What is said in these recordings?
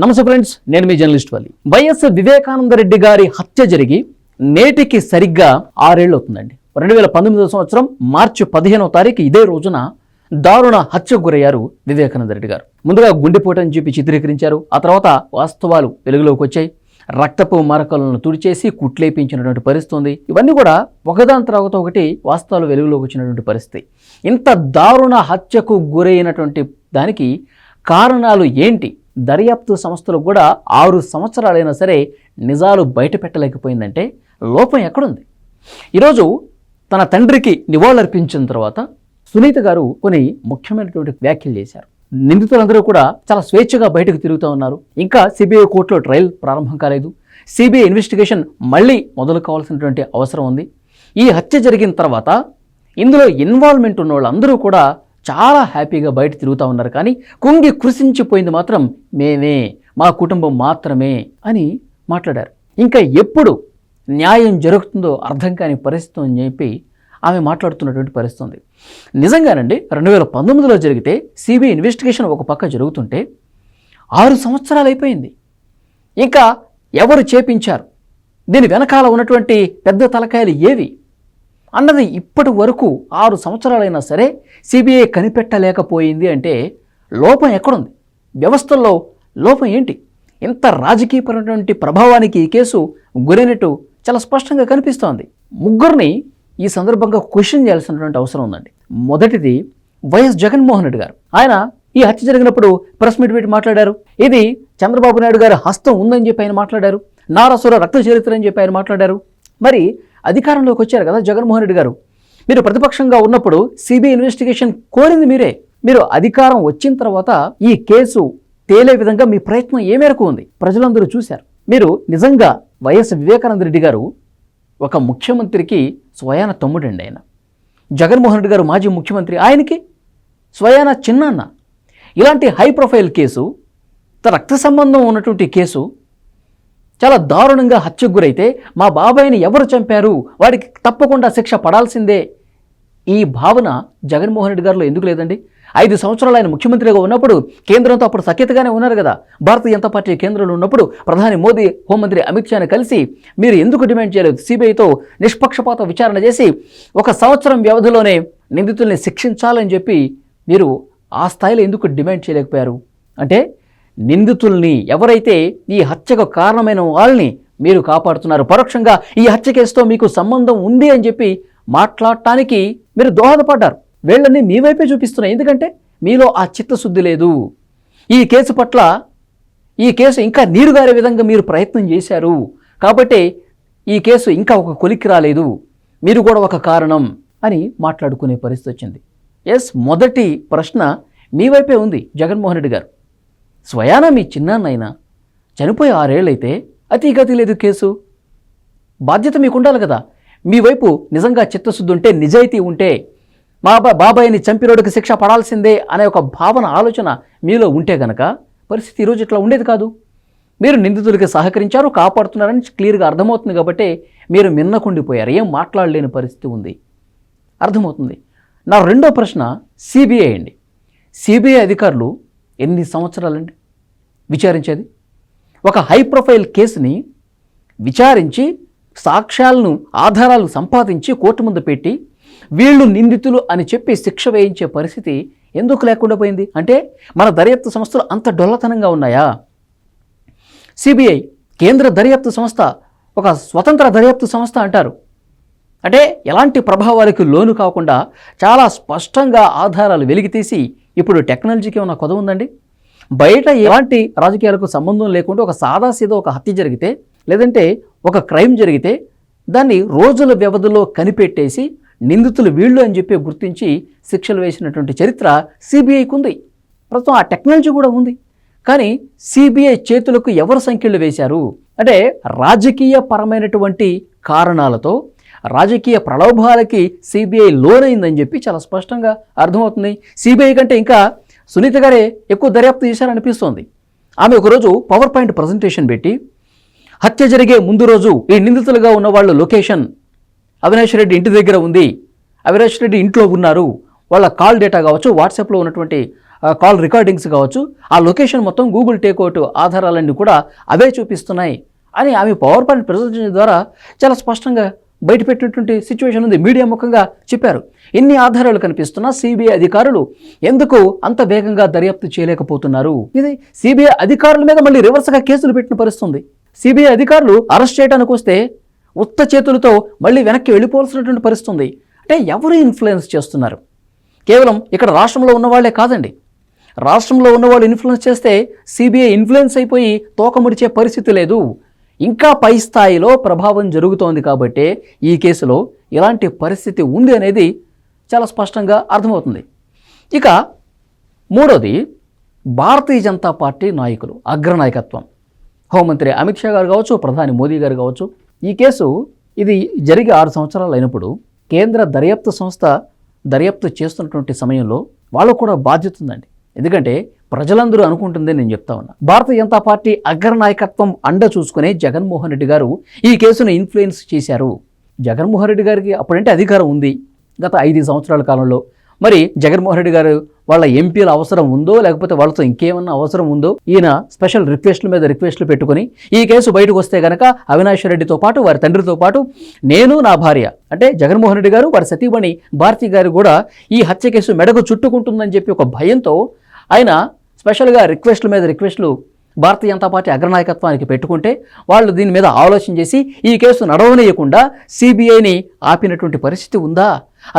నమస్తే ఫ్రెండ్స్ నేను మీ జర్నలిస్ట్ వాలి. వైఎస్ వివేకానంద రెడ్డి గారి హత్య జరిగి నేటికి సరిగ్గా ఆరేళ్ళు అవుతుందండి. రెండు వేల పంతొమ్మిదవ సంవత్సరం మార్చి పదిహేనవ తారీఖు ఇదే రోజున దారుణ హత్యకు గురయ్యారు వివేకానంద రెడ్డి గారు. ముందుగా గుండెపోటని చెప్పి చిత్రీకరించారు. ఆ తర్వాత వాస్తవాలు వెలుగులోకి వచ్చాయి. రక్తపు మరకలను తుడిచేసి కుట్లేపించినటువంటి పరిస్థితి ఉంది. ఇవన్నీ కూడా ఒకదాని తర్వాత ఒకటి వాస్తవాలు వెలుగులోకి వచ్చినటువంటి పరిస్థితి. ఇంత దారుణ హత్యకు గురైనటువంటి దానికి కారణాలు ఏంటి? దర్యాప్తు సంస్థలు కూడా ఆరు సంవత్సరాలైనా సరే నిజాలు బయట పెట్టలేకపోయిందంటే లోపం ఎక్కడుంది? ఈరోజు తన తండ్రికి నివాళులర్పించిన తర్వాత సునీత గారు కొన్ని ముఖ్యమైనటువంటి వ్యాఖ్యలు చేశారు. నిందితులందరూ కూడా చాలా స్వేచ్ఛగా బయటకు తిరుగుతూ ఉన్నారు. ఇంకా సిబిఐ కోర్టులో ట్రయల్ ప్రారంభం కాలేదు. సిబిఐ ఇన్వెస్టిగేషన్ మళ్ళీ మొదలు కావాల్సినటువంటి అవసరం ఉంది. ఈ హత్య జరిగిన తర్వాత ఇందులో ఇన్వాల్వ్మెంట్ ఉన్న వాళ్ళందరూ కూడా చాలా హ్యాపీగా బయట తిరుగుతూ ఉన్నారు. కానీ కుంగి కృషించిపోయింది మాత్రం మేమే మా కుటుంబం మాత్రమే అని మాట్లాడారు. ఇంకా ఎప్పుడు న్యాయం జరుగుతుందో అర్థం కాని పరిస్థితి అని చెప్పి ఆమె మాట్లాడుతున్నటువంటి పరిస్థితి ఉంది. నిజంగానండి రెండు వేల పంతొమ్మిదిలో జరిగితే సిబిఐ ఇన్వెస్టిగేషన్ ఒక పక్క జరుగుతుంటే ఆరు సంవత్సరాలు అయిపోయింది. ఇంకా ఎవరు చేపించారు? దీని వెనకాల ఉన్నటువంటి పెద్ద తలకాయలు ఏవి? అన్నది ఇప్పటి వరకు ఆరు సంవత్సరాలైనా సరే సిబిఐ కనిపెట్టలేకపోయింది అంటే లోపం ఎక్కడుంది? వ్యవస్థల్లో లోపం ఏంటి? ఇంత రాజకీయపరమైనటువంటి ప్రభావానికి ఈ కేసు గురైనట్టు చాలా స్పష్టంగా కనిపిస్తోంది. ముగ్గురిని ఈ సందర్భంగా క్వశ్చన్ చేయాల్సినటువంటి అవసరం ఉందండి. మొదటిది వైఎస్ జగన్మోహన్ రెడ్డి గారు. ఆయన ఈ హత్య జరిగినప్పుడు ప్రెస్ మీట్ పెట్టి మాట్లాడారు. ఇది చంద్రబాబు నాయుడు గారి హస్తం ఉందని చెప్పి ఆయన మాట్లాడారు. నారసుర రక్త చరిత్ర అని చెప్పి ఆయన మాట్లాడారు. మరి అధికారంలోకి వచ్చారు కదా జగన్మోహన్ రెడ్డి గారు. మీరు ప్రతిపక్షంగా ఉన్నప్పుడు సిబిఐ ఇన్వెస్టిగేషన్ కోరింది మీరే. మీరు అధికారం వచ్చిన తర్వాత ఈ కేసు తేలే విధంగా మీ ప్రయత్నం ఏ మేరకు ఉంది? ప్రజలందరూ చూశారు. మీరు నిజంగా వైఎస్ వివేకానంద రెడ్డి గారు ఒక ముఖ్యమంత్రికి స్వయాన తమ్ముడండి ఆయన. జగన్మోహన్ రెడ్డి గారు మాజీ ముఖ్యమంత్రి ఆయనకి స్వయాన చిన్నాన్న. ఇలాంటి హై ప్రొఫైల్ కేసు రక్త సంబంధం ఉన్నటువంటి కేసు చాలా దారుణంగా హత్యకు గురైతే మా బాబాయిని ఎవరు చంపారు? వాడికి తప్పకుండా శిక్ష పడాల్సిందే. ఈ భావన జగన్మోహన్ రెడ్డి గారిలో ఎందుకు లేదండి? ఐదు సంవత్సరాలు ఆయన ముఖ్యమంత్రిగా ఉన్నప్పుడు కేంద్రంతో అప్పుడు సఖ్యతగానే ఉన్నారు కదా. భారతీయ జనతా పార్టీ కేంద్రంలో ఉన్నప్పుడు ప్రధాని మోదీ హోంమంత్రి అమిత్ షాని కలిసి మీరు ఎందుకు డిమాండ్ చేయలేదు? సిబిఐతో నిష్పక్షపాత విచారణ చేసి ఒక సంవత్సరం వ్యవధిలోనే నిందితుల్ని శిక్షించాలని చెప్పి మీరు ఆ స్థాయిలో ఎందుకు డిమాండ్ చేయలేకపోయారు? అంటే నిందితుల్ని ఎవరైతే ఈ హత్యకు కారణమైన వాళ్ళని మీరు కాపాడుతున్నారు పరోక్షంగా ఈ హత్య కేసుతో మీకు సంబంధం ఉంది అని చెప్పి మాట్లాడటానికి మీరు దోహదపడ్డారు. వీళ్ళని మీ వైపే చూపిస్తున్నాయి. ఎందుకంటే మీలో ఆ చిత్తశుద్ధి లేదు. ఈ కేసు పట్ల ఈ కేసు ఇంకా నీరుగారే విధంగా మీరు ప్రయత్నం చేశారు. కాబట్టి ఈ కేసు ఇంకా ఒక కొలిక్కి రాలేదు. మీరు కూడా ఒక కారణం అని మాట్లాడుకునే పరిస్థితి వచ్చింది. ఎస్ మొదటి ప్రశ్న మీ వైపే ఉంది జగన్మోహన్ రెడ్డి గారు. స్వయాన మీ చిన్నాన్నైనా చనిపోయి ఆరేళ్ళైతే అతి గతి లేదు కేసు. బాధ్యత మీకు ఉండాలి కదా. మీ వైపు నిజంగా చిత్తశుద్ధి ఉంటే నిజాయితీ ఉంటే మా బాబాయ్ని బాబాయిని చంపినోడికి శిక్ష పడాల్సిందే అనే ఒక భావన ఆలోచన మీలో ఉంటే గనక పరిస్థితి ఈరోజు ఇట్లా ఉండేది కాదు. మీరు నిందితులకి సహకరించారు కాపాడుతున్నారని క్లియర్గా అర్థమవుతుంది కాబట్టి మీరు మిన్నకుండిపోయారు. ఏం మాట్లాడలేని పరిస్థితి ఉంది. అర్థమవుతుంది. నా రెండో ప్రశ్న సిబిఐ అండి. సిబిఐ అధికారులు ఎన్ని సంవత్సరాలండి? విచారించేది. ఒక హై ప్రొఫైల్ కేసుని విచారించి సాక్ష్యాలను ఆధారాలు సంపాదించి కోర్టు ముందు పెట్టి వీళ్ళు నిందితులు అని చెప్పి శిక్ష వేయించే పరిస్థితి ఎందుకు లేకుండా పోయింది? అంటే మన దర్యాప్తు సంస్థలు అంత డొల్లతనంగా ఉన్నాయా? సిబిఐ కేంద్ర దర్యాప్తు సంస్థ ఒక స్వతంత్ర దర్యాప్తు సంస్థ అంటారు. అంటే ఎలాంటి ప్రభావాలకు లోను కాకుండా చాలా స్పష్టంగా ఆధారాలు వెలికితీసి ఇప్పుడు టెక్నాలజీకి ఉన్న కొద ఉందండి బయట ఎలాంటి రాజకీయాలకు సంబంధం లేకుండా ఒక సాదాసీదా ఒక హత్య జరిగితే లేదంటే ఒక క్రైమ్ జరిగితే దాన్ని రోజుల వ్యవధిలో కనిపెట్టేసి నిందితులు వీళ్ళు అని చెప్పి గుర్తించి శిక్షలు వేసినటువంటి చరిత్ర సిబిఐకి ఉంది. ప్రస్తుతం ఆ టెక్నాలజీ కూడా ఉంది. కానీ సిబిఐ చేతులకు ఎవరు సంఖ్యలు వేశారు? అంటే రాజకీయ పరమైనటువంటి కారణాలతో రాజకీయ ప్రలోభాలకి సిబిఐ లోనైందని చెప్పి చాలా స్పష్టంగా అర్థమవుతుంది. సిబిఐ కంటే ఇంకా సునీత గారే ఎక్కువ దర్యాప్తు చేశారనిపిస్తోంది. ఆమె ఒకరోజు పవర్ పాయింట్ ప్రజెంటేషన్ పెట్టి హత్య జరిగే ముందు రోజు ఈ నిందితులుగా ఉన్న వాళ్ళ లొకేషన్ అవినాష్ రెడ్డి ఇంటి దగ్గర ఉంది అవినాష్ రెడ్డి ఇంట్లో ఉన్నారు వాళ్ళ కాల్ డేటా కావచ్చు వాట్సాప్లో ఉన్నటువంటి కాల్ రికార్డింగ్స్ కావచ్చు ఆ లొకేషన్ మొత్తం గూగుల్ టేక్అవుట్ ఆధారాలన్నీ కూడా అవే చూపిస్తున్నాయి అని ఆమె పవర్ పాయింట్ ప్రజెంటేషన్ ద్వారా చాలా స్పష్టంగా బయటపెట్టినటువంటి సిచ్యువేషన్ ఉంది. మీడియా ముఖంగా చెప్పారు. ఎన్ని ఆధారాలు కనిపిస్తున్నా సిబిఐ అధికారులు ఎందుకు అంత వేగంగా దర్యాప్తు చేయలేకపోతున్నారు? ఇది సిబిఐ అధికారుల మీద మళ్ళీ రివర్స్గా కేసులు పెట్టిన పరిస్థితుంది. సిబిఐ అధికారులు అరెస్ట్ చేయడానికి వస్తే ఉత్త చేతులతో మళ్ళీ వెనక్కి వెళ్ళిపోవాల్సినటువంటి పరిస్థితుంది. అంటే ఎవరు ఇన్ఫ్లుయెన్స్ చేస్తున్నారు? కేవలం ఇక్కడ రాష్ట్రంలో ఉన్నవాళ్ళే కాదండి. రాష్ట్రంలో ఉన్నవాళ్ళు ఇన్ఫ్లుయెన్స్ చేస్తే సిబిఐ ఇన్ఫ్లుయెన్స్ అయిపోయి తోకముడిచే పరిస్థితి లేదు. ఇంకా పై స్థాయిలో ప్రభావం జరుగుతోంది కాబట్టి ఈ కేసులో ఇలాంటి పరిస్థితి ఉంది అనేది చాలా స్పష్టంగా అర్థమవుతుంది. ఇక మూడోది భారతీయ జనతా పార్టీ నాయకులు అగ్రనాయకత్వం. హోంమంత్రి అమిత్ షా గారు కావచ్చు ప్రధాని మోదీ గారు కావచ్చు ఈ కేసు ఇది జరిగి ఆరు సంవత్సరాలు అయినప్పుడు కేంద్ర దర్యాప్తు సంస్థ దర్యాప్తు చేస్తున్నటువంటి సమయంలో వాళ్ళకు కూడా బాధ్యత ఉందండి. ఎందుకంటే ప్రజలందరూ అనుకుంటుందే నేను చెప్తా ఉన్నా. భారతీయ జనతా పార్టీ అగ్రనాయకత్వం అండ చూసుకునే జగన్మోహన్ రెడ్డి గారు ఈ కేసును ఇన్ఫ్లుయెన్స్ చేశారు. జగన్మోహన్ రెడ్డి గారికి అప్పుడంటే అధికారం ఉంది. గత ఐదు సంవత్సరాల కాలంలో మరి జగన్మోహన్ రెడ్డి గారు వాళ్ళ ఎంపీల అవసరం ఉందో లేకపోతే వాళ్ళతో ఇంకేమన్నా అవసరం ఉందో ఈయన స్పెషల్ రిక్వెస్ట్ల మీద రిక్వెస్ట్లు పెట్టుకుని ఈ కేసు బయటకు వస్తే గనక అవినాష్ రెడ్డితో పాటు వారి తండ్రితో పాటు నేను నా భార్య అంటే జగన్మోహన్ రెడ్డి గారు వారి సతీమణి భారతి గారు కూడా ఈ హత్య కేసు మెడకు చుట్టుకుంటుందని చెప్పి ఒక భయంతో ఆయన స్పెషల్గా రిక్వెస్ట్ల మీద రిక్వెస్ట్లు భారతీయ జనతా పార్టీ అగ్రనాయకత్వానికి పెట్టుకుంటే వాళ్ళు దీని మీద ఆలోచన చేసి ఈ కేసు నడవనీయకుండా సిబిఐని ఆపినటువంటి పరిస్థితి ఉందా?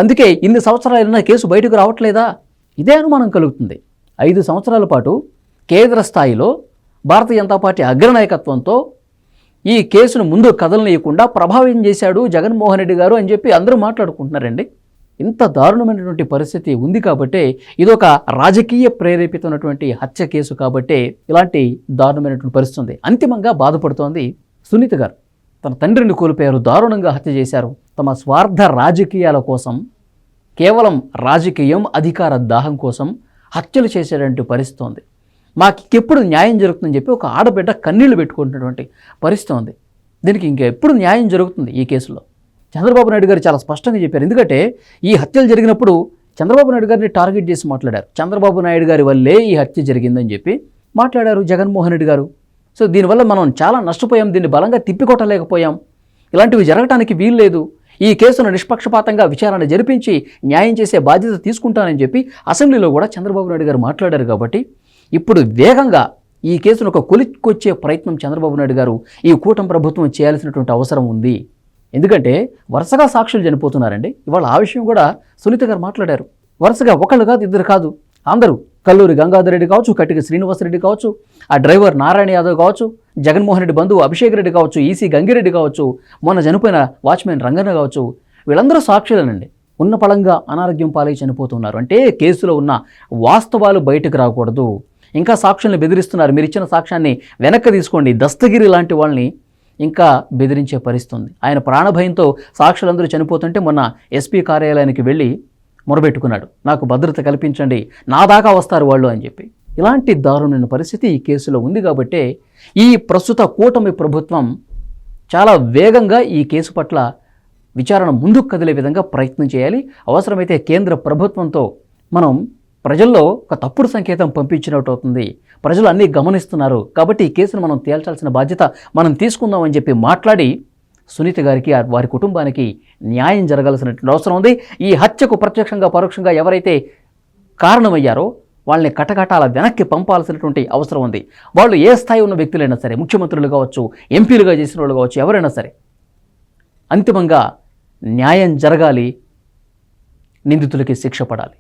అందుకే ఇన్ని సంవత్సరాలైనా కేసు బయటకు రావట్లేదా? ఇదే అనుమానం కలుగుతుంది. ఐదు సంవత్సరాల పాటు కేంద్ర స్థాయిలో భారతీయ జనతా పార్టీ అగ్రనాయకత్వంతో ఈ కేసును ముందు కదలనీయకుండా ప్రభావితం చేశాడు జగన్మోహన్ రెడ్డి గారు అని చెప్పి అందరూ మాట్లాడుకుంటున్నారండి. ఇంత దారుణమైనటువంటి పరిస్థితి ఉంది కాబట్టే ఇదొక రాజకీయ ప్రేరేపితమైనటువంటి హత్య కేసు కాబట్టే ఇలాంటి దారుణమైనటువంటి పరిస్థితి ఉంది అంతిమంగా బాధపడుతోంది సునీత గారు. తన తండ్రిని కోల్పోయారు దారుణంగా హత్య చేశారు. తమ స్వార్థ రాజకీయాల కోసం కేవలం రాజకీయం అధికార దాహం కోసం హత్యలు చేసేటువంటి పరిస్థితి ఉంది మాకు ఎప్పుడు న్యాయం జరుగుతుందని చెప్పి ఒక ఆడబిడ్డ కన్నీళ్ళు పెట్టుకుంటున్నటువంటి పరిస్థితి ఉంది దీనికి ఇంకెప్పుడు న్యాయం జరుగుతుంది ఈ కేసులో? చంద్రబాబు నాయుడు గారు చాలా స్పష్టంగా చెప్పారు. ఎందుకంటే ఈ హత్యలు జరిగినప్పుడు చంద్రబాబు నాయుడు గారిని టార్గెట్ చేసి మాట్లాడారు. చంద్రబాబు నాయుడు గారి వల్లే ఈ హత్య జరిగిందని చెప్పి మాట్లాడారు జగన్మోహన్ రెడ్డి గారు. సో దీనివల్ల మనం చాలా నష్టపోయాం. దీన్ని బలంగా తిప్పికొట్టలేకపోయాం. ఇలాంటివి జరగటానికి వీలు లేదు. ఈ కేసును నిష్పక్షపాతంగా విచారణ జరిపించి న్యాయం చేసే బాధ్యత తీసుకుంటానని చెప్పి అసెంబ్లీలో కూడా చంద్రబాబు నాయుడు గారు మాట్లాడారు కాబట్టి ఇప్పుడు వేగంగా ఈ కేసును ఒక కొలిక్కొచ్చే ప్రయత్నం చంద్రబాబు నాయుడు గారు ఈ కూటమి ప్రభుత్వం చేయాల్సినటువంటి అవసరం ఉంది. ఎందుకంటే వరుసగా సాక్షులు చనిపోతున్నారండి. ఇవాళ ఆ విషయం కూడా సునీత గారు మాట్లాడారు. వరుసగా ఒకళ్ళు కాదు ఇద్దరు కాదు. అందరూ కల్లూరి గంగాధర్ రెడ్డి కావచ్చు కట్టిక శ్రీనివాసరెడ్డి కావచ్చు ఆ డ్రైవర్ నారాయణ యాదవ్ కావచ్చు జగన్మోహన్ రెడ్డి బంధువు అభిషేక్ రెడ్డి కావచ్చు ఈసీ గంగిరెడ్డి కావచ్చు మొన్న చనిపోయిన వాచ్మెన్ రంగన్న కావచ్చు వీళ్ళందరూ సాక్షులనండి. ఉన్న పళంగా అనారోగ్యం పాలై చనిపోతున్నారు. అంటే కేసులో ఉన్న వాస్తవాలు బయటకు రాకూడదు. ఇంకా సాక్షుల్ని బెదిరిస్తున్నారు. మీరు ఇచ్చిన సాక్ష్యాన్ని వెనక్కి తీసుకోండి. దస్తగిరి లాంటి వాళ్ళని ఇంకా బెదిరించే పరిస్థితుంది. ఆయన ప్రాణభయంతో సాక్షులందరూ చనిపోతుంటే మొన్న ఎస్పీ కార్యాలయానికి వెళ్ళి మొరబెట్టుకున్నాడు. నాకు భద్రత కల్పించండి నా దాకా వస్తారు వాళ్ళు అని చెప్పి. ఇలాంటి దారుణమైన పరిస్థితి ఈ కేసులో ఉంది కాబట్టే ఈ ప్రస్తుత కూటమి ప్రభుత్వం చాలా వేగంగా ఈ కేసు పట్ల విచారణ ముందుకు కదిలే విధంగా ప్రయత్నం చేయాలి. అవసరమైతే కేంద్ర ప్రభుత్వంతో మనం ప్రజల్లో ఒక తప్పుడు సంకేతం పంపించినట్టు అవుతుంది ప్రజలు అన్నీ గమనిస్తున్నారు. కాబట్టి ఈ కేసును మనం తేల్చాల్సిన బాధ్యత మనం తీసుకుందామని చెప్పి మాట్లాడి సునీత గారికి వారి కుటుంబానికి న్యాయం జరగాల్సినటువంటి అవసరం ఉంది. ఈ హత్యకు ప్రత్యక్షంగా పరోక్షంగా ఎవరైతే కారణమయ్యారో వాళ్ళని కటకటాల వెనక్కి పంపాల్సినటువంటి అవసరం ఉంది. వాళ్ళు ఏ స్థాయి ఉన్న వ్యక్తులైనా సరే ముఖ్యమంత్రులు కావచ్చు ఎంపీలుగా చేసిన వాళ్ళు కావచ్చు ఎవరైనా సరే అంతిమంగా న్యాయం జరగాలి నిందితులకి శిక్ష పడాలి.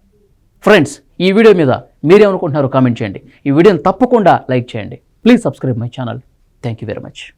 ఫ్రెండ్స్ ఈ వీడియో మీద మీరేమనుకుంటున్నారో కామెంట్ చేయండి. ఈ వీడియోని తప్పకుండా లైక్ చేయండి. Please subscribe my channel thank you very much